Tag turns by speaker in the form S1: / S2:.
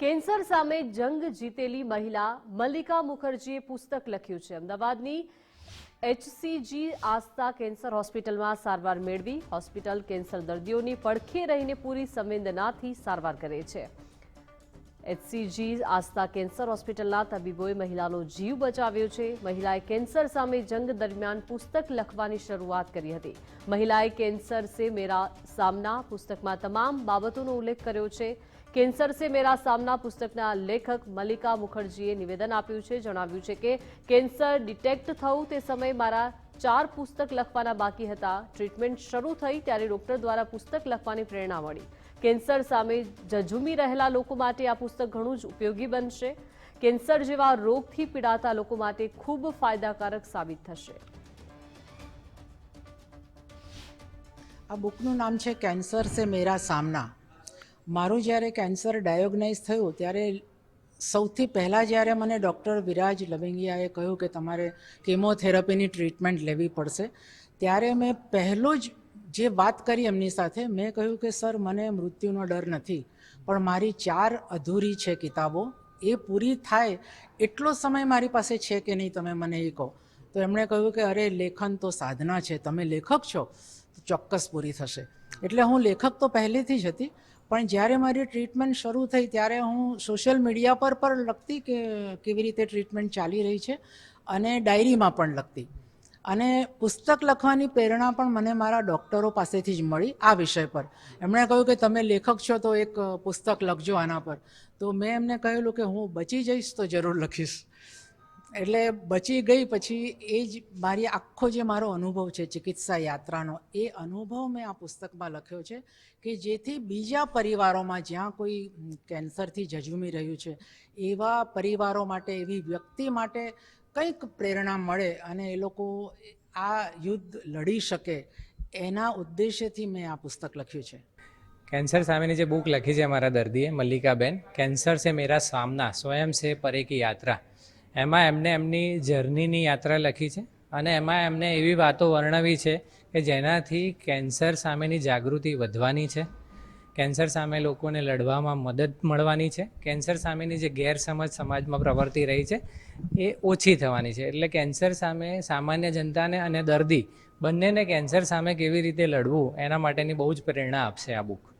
S1: Cancer સામે જંગ જીતેલી મહિલા મલ્લિકા મુખર્જીએ પુસ્તક લખ્યું છે. અમદાવાદની એચસીજી આસ્થા કેન્સર હોસ્પિટલમાં સારવાર મેળવી હોસ્પિટલ કેન્સર દર્દીઓની પડખે રહીને પૂરી સંવેદનાથી સારવાર કરે છે. એચસીજી આસ્થા કેન્સર હોસ્પિટલના તબીબોએ મહિલાનો જીવ બચાવ્યો છે. મહિલાએ કેન્સર સામે જંગ દરમિયાન પુસ્તક લખવાની શરૂઆત કરી હતી. મહિલાએ કેન્સર સે મેરા સામના પુસ્તકમાં તમામ બાબતોનો ઉલ્લેખ કર્યો છે. કેન્સર સે મેરા સામના પુસ્તકના લેખક મલ્લિકા મુખર્જીએ નિવેદન આપ્યું છે. જણાવ્યું છે કે કેન્સર ડિટેક્ટ થયું તે સમયે મારા ચાર પુસ્તક લખવાના બાકી હતા. ટ્રીટમેન્ટ શરૂ થઈ ત્યારે ડોક્ટર દ્વારા પુસ્તક લખવાની પ્રેરણા મળી. કેન્સર સામે ઝઝૂમી રહેલા લોકો માટે આ પુસ્તક ઘણું જ ઉપયોગી બનશે. કેન્સર જેવા રોગથી પીડાતા લોકો માટે ખૂબ ફાયદાકારક સાબિત થશે.
S2: આ બુકનું નામ છે કેન્સર સે મેરા સામના. મારું જ્યારે કેન્સર ડાયોગ્નાઇઝ થયું, ત્યારે સૌથી પહેલાં જ્યારે મને ડૉક્ટર વિરાજ લવિંગિયાએ કહ્યું કે તમારે કેમોથેરાપીની ટ્રીટમેન્ટ લેવી પડશે, ત્યારે મેં પહેલો જ જે વાત કરી એમની સાથે, મેં કહ્યું કે, સર, મને મૃત્યુનો ડર નથી, પણ મારી ચાર અધૂરી છે કિતાબો, એ પૂરી થાય એટલો સમય મારી પાસે છે કે નહીં તમે મને એ કહો. તો એમણે કહ્યું કે, અરે, લેખન તો સાધના છે, તમે લેખક છો, તો ચોક્કસ પૂરી થશે. એટલે હું લેખક તો પહેલેથી જ હતી પણ જ્યારે મારી ટ્રીટમેન્ટ શરૂ થઈ ત્યારે હું સોશિયલ મીડિયા પર પણ લખતી કે કેવી રીતે ટ્રીટમેન્ટ ચાલી રહી છે અને ડાયરીમાં પણ લખતી. અને પુસ્તક લખવાની પ્રેરણા પણ મને મારા ડૉક્ટરો પાસેથી જ મળી આ વિષય પર. એમણે કહ્યું કે તમે લેખક છો તો એક પુસ્તક લખજો આના પર. તો મેં એમને કહેલું કે હું બચી જઈશ તો જરૂર લખીશ. એટલે બચી ગઈ પછી એ જ મારી આખો જે મારો અનુભવ છે, ચિકિત્સા યાત્રાનો, એ અનુભવ મેં આ પુસ્તકમાં લખ્યો છે કે જેથી બીજા પરિવારોમાં જ્યાં કોઈ કેન્સરથી ઝઝુમી રહ્યું છે, એવા પરિવારો માટે, એવી વ્યક્તિ માટે કંઈક પ્રેરણા મળે અને એ લોકો આ યુદ્ધ લડી શકે એના ઉદ્દેશ્યથી મેં આ પુસ્તક લખ્યું છે.
S3: કેન્સર સામેની જે બુક લખી છે અમારા દર્દીએ, મલ્લિકાબેન, કેન્સર છે મેરા સામના, સ્વયં છે પરે કી યાત્રા. એમાં એમને એમની જર્નીની યાત્રા લખી છે અને એમાં એમને એવી વાતો વર્ણવી છે કે જેનાથી કેન્સર સામેની જાગૃતિ વધવાની છે. કેન્સર સામે લોકોને લડવામાં મદદ મળવાની છે. કેન્સર સામેની જે ગેરસમજ સમાજમાં પ્રવર્તી રહી છે એ ઓછી થવાની છે. એટલે કેન્સર સામે સામાન્ય જનતાને અને દર્દી બંનેને કેન્સર સામે કેવી રીતે લડવું એના માટેની બહુ જ પ્રેરણા આપશે આ બુક